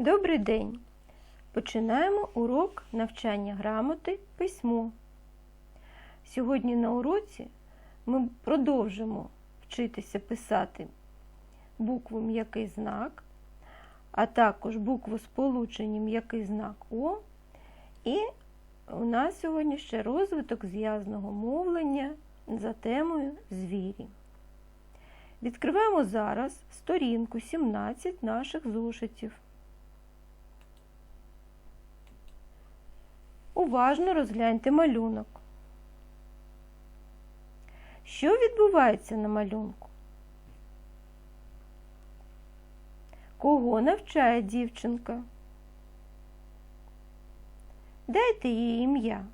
Добрий день! Починаємо урок навчання грамоти письмо. Сьогодні на уроці ми продовжимо вчитися писати букву м'який знак, а також букву сполучення м'який знак О. І у нас сьогодні ще розвиток зв'язного мовлення за темою звірі. Відкриваємо зараз сторінку 17 наших зошитів. Уважно розгляньте малюнок. Що відбувається на малюнку? Кого навчає дівчинка? Дайте їй ім'я.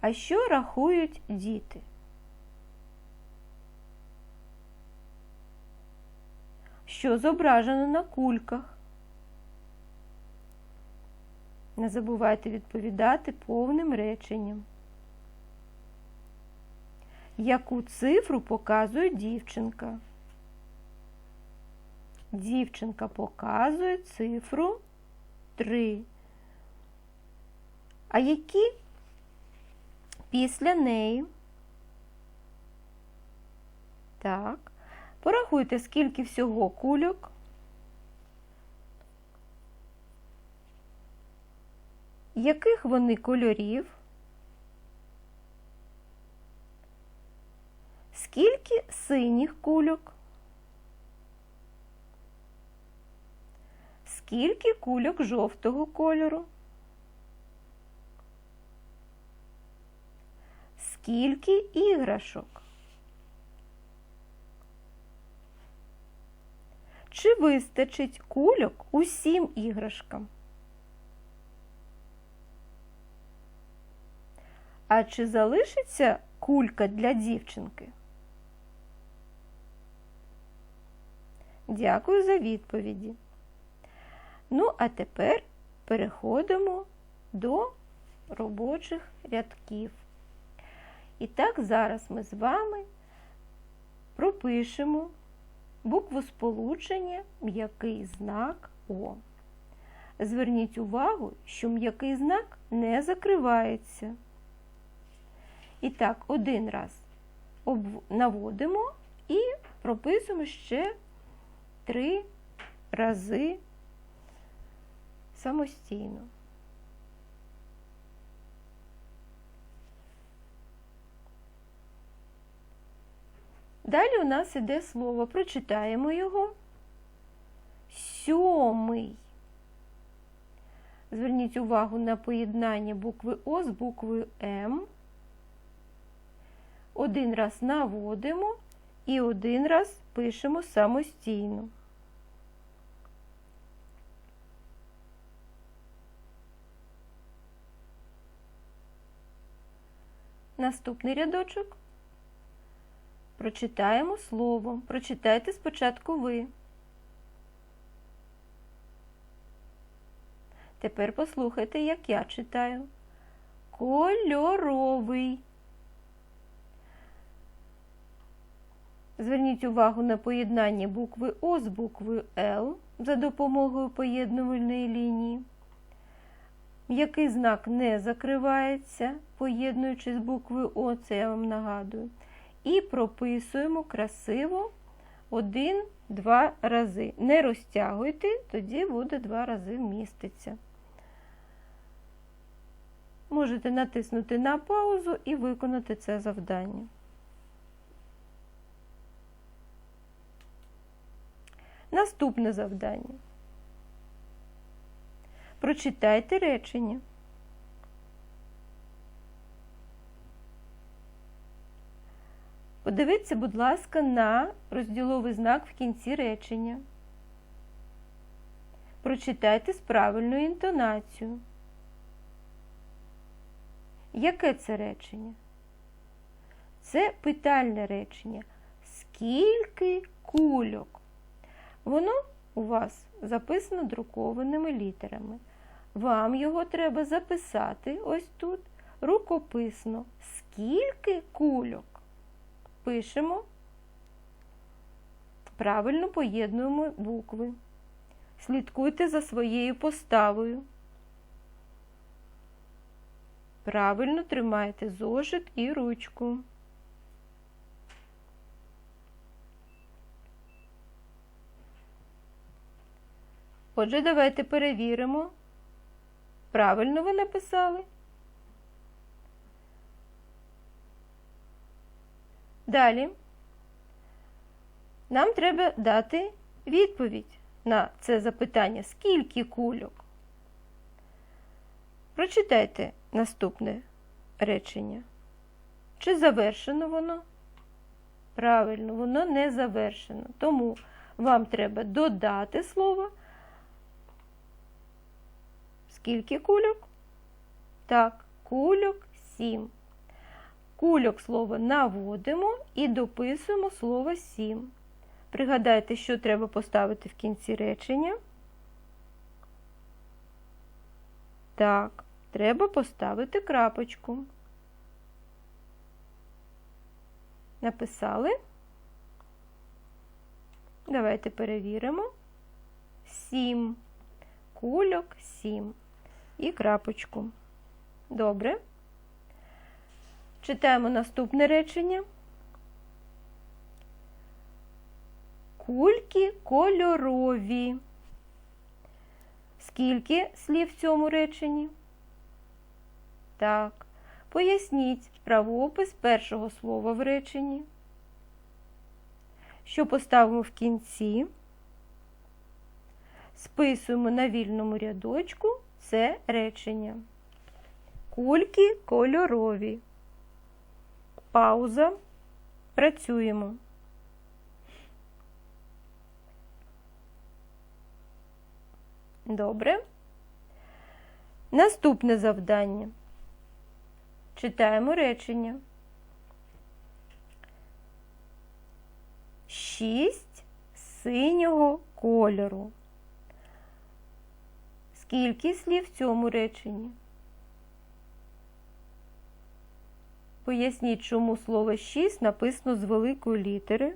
А що рахують діти? Що зображено на кульках? Не забувайте відповідати повним реченням. Яку цифру показує дівчинка? Дівчинка показує цифру 3. А які після неї? Так. Порахуйте, скільки всього кульок. Яких вони кольорів? Скільки синіх кульок? Скільки кульок жовтого кольору? Скільки іграшок? Чи вистачить кульок усім іграшкам? А чи залишиться кулька для дівчинки? Дякую за відповіді. Ну, а тепер переходимо до робочих рядків. І так, зараз ми з вами пропишемо букву сполучення м'який знак О. Зверніть увагу, що м'який знак не закривається. І так, один раз наводимо і прописуємо ще три рази самостійно. Далі у нас іде слово, прочитаємо його. Сьомий. Зверніть увагу на поєднання букви О з буквою М. Один раз наводимо і один раз пишемо самостійно. Наступний рядочок. Прочитаємо слово. Прочитайте спочатку ви. Тепер послухайте, як я читаю. Кольоровий. Зверніть увагу на поєднання букви О з буквою Л за допомогою поєднувальної лінії. М'який знак не закривається, поєднуючи з буквою О, це я вам нагадую. І прописуємо красиво один-два рази. Не розтягуйте, тоді буде два рази вміститься. Можете натиснути на паузу і виконати це завдання. Наступне завдання. Прочитайте речення. Подивіться, будь ласка, на розділовий знак в кінці речення. Прочитайте з правильною інтонацією. Яке це речення? Це питальне речення. Скільки кульок? Воно у вас записано друкованими літерами. Вам його треба записати ось тут рукописно. Скільки кульок? Пишемо Правильно поєднуємо букви. Слідкуйте за своєю поставою. Правильно тримайте зошит і ручку. Отже, давайте перевіримо. Правильно ви написали? Далі нам треба дати відповідь на це запитання. Скільки кульок? Прочитайте наступне речення. Чи завершено воно? Правильно, воно не завершено. Тому вам треба додати слово. Скільки кульок? Так, кульок сім. Кульок слово наводимо і дописуємо слово сім. Пригадайте, що треба поставити в кінці речення. Так, треба поставити крапочку. Написали. Давайте перевіримо. Сім. Кульок сім. І крапочку. Добре. Читаємо наступне речення. Кульки кольорові. Скільки слів в цьому реченні? Так. Поясніть правопис першого слова в реченні. Що поставимо в кінці? Списуємо на вільному рядочку це речення. Кульки кольорові. Пауза. Працюємо. Добре. Наступне завдання. Читаємо речення. Шість синього кольору. Скільки слів в цьому реченні? Поясніть, чому слово шість написано з великої літери.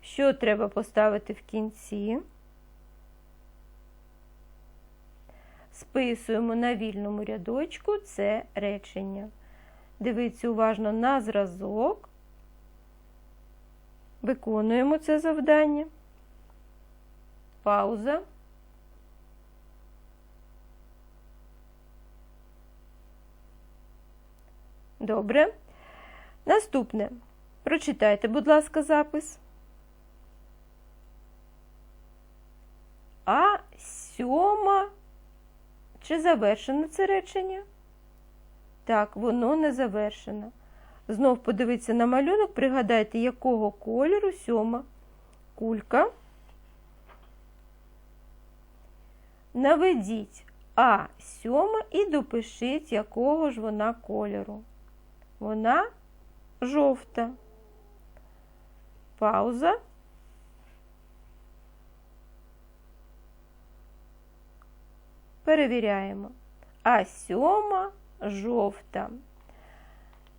Що треба поставити в кінці? Списуємо на вільному рядочку це речення. Дивіться уважно на зразок. Виконуємо це завдання. Пауза. Добре. Наступне. Прочитайте, будь ласка, запис. А сьома. Чи завершено це речення? Так, воно не завершено. Знов подивіться на малюнок, пригадайте, якого кольору сьома кулька. Наведіть А сьома і допишіть, якого ж вона кольору. Вона жовта. Пауза. Перевіряємо. А сьома жовта.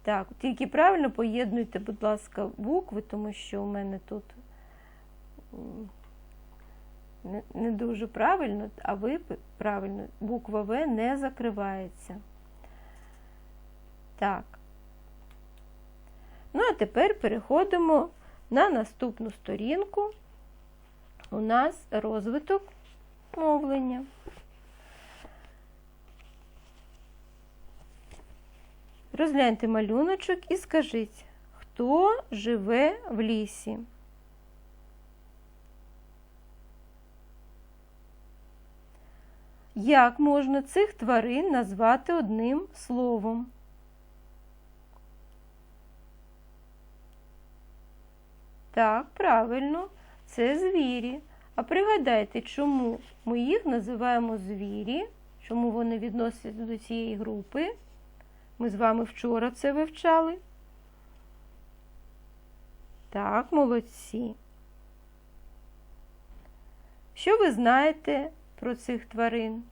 Так, тільки правильно поєднуйте, будь ласка, букви, тому що у мене тут не дуже правильно, а ви правильно, буква В не закривається. Так. Ну, а тепер переходимо на наступну сторінку. У нас розвиток мовлення. Розгляньте малюночок і скажіть, хто живе в лісі? Як можна цих тварин назвати одним словом? Так, правильно, це звірі. А пригадайте, чому ми їх називаємо звірі, чому вони відносяться до цієї групи? Ми з вами вчора це вивчали. Так, молодці. Що ви знаєте про цих тварин?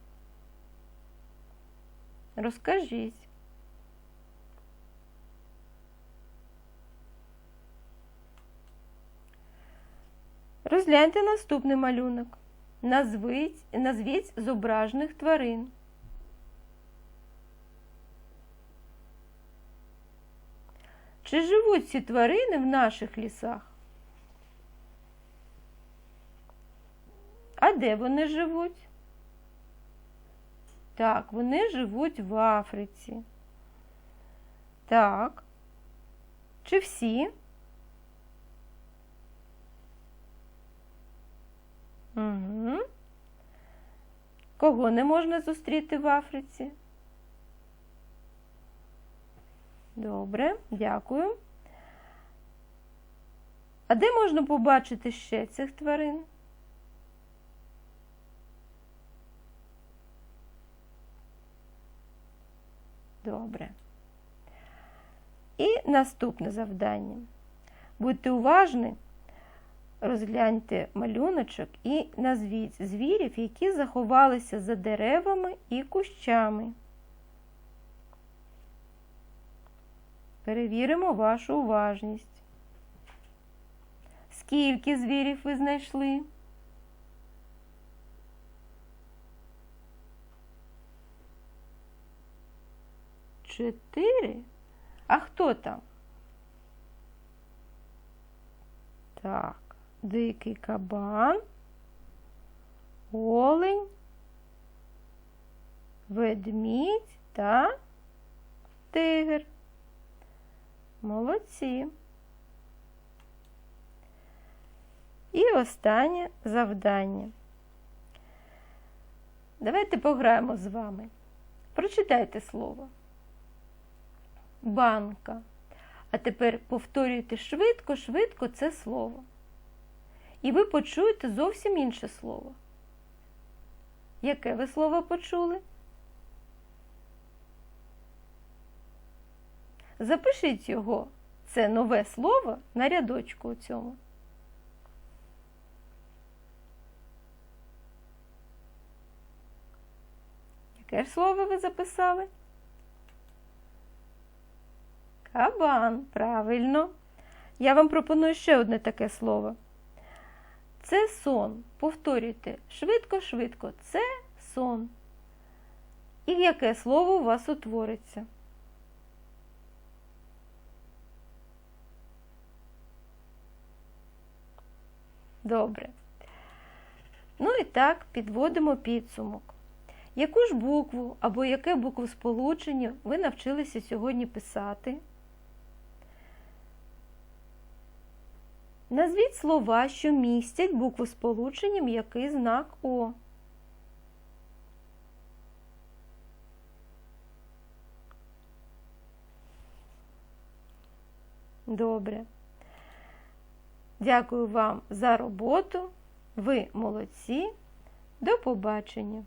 Розкажіть. Розгляньте наступний малюнок. Назвіть, назвіть зображених тварин. Чи живуть ці тварини в наших лісах? Де вони живуть? Так, вони живуть в Африці. Так. Чи всі? Угу. Кого не можна зустріти в Африці? Добре, дякую. А де можна побачити ще цих тварин? Добре. І наступне завдання. Будьте уважні, розгляньте малюночок і назвіть звірів, які заховалися за деревами і кущами. Перевіримо вашу уважність. Скільки звірів ви знайшли? Чотири? А хто там? Так, дикий кабан, олень, ведмідь та тигр. Молодці. І останнє завдання. Давайте пограємо з вами. Прочитайте слово. Банка. А тепер повторюйте швидко, швидко це слово. І ви почуєте зовсім інше слово. Яке ви слово почули? Запишіть його, це нове слово на рядочку у цьому. Яке ж слово ви записали? Кабан, правильно. Я вам пропоную ще одне таке слово. Це сон. Повторюйте швидко-швидко. Це сон. І яке слово у вас утвориться? Добре. Ну і так, підводимо підсумок. Яку ж букву або яке буквосполучення ви навчилися сьогодні писати? Назвіть слова, що містять буквосполучення м'який знак О. Добре. Дякую вам за роботу. Ви молодці. До побачення!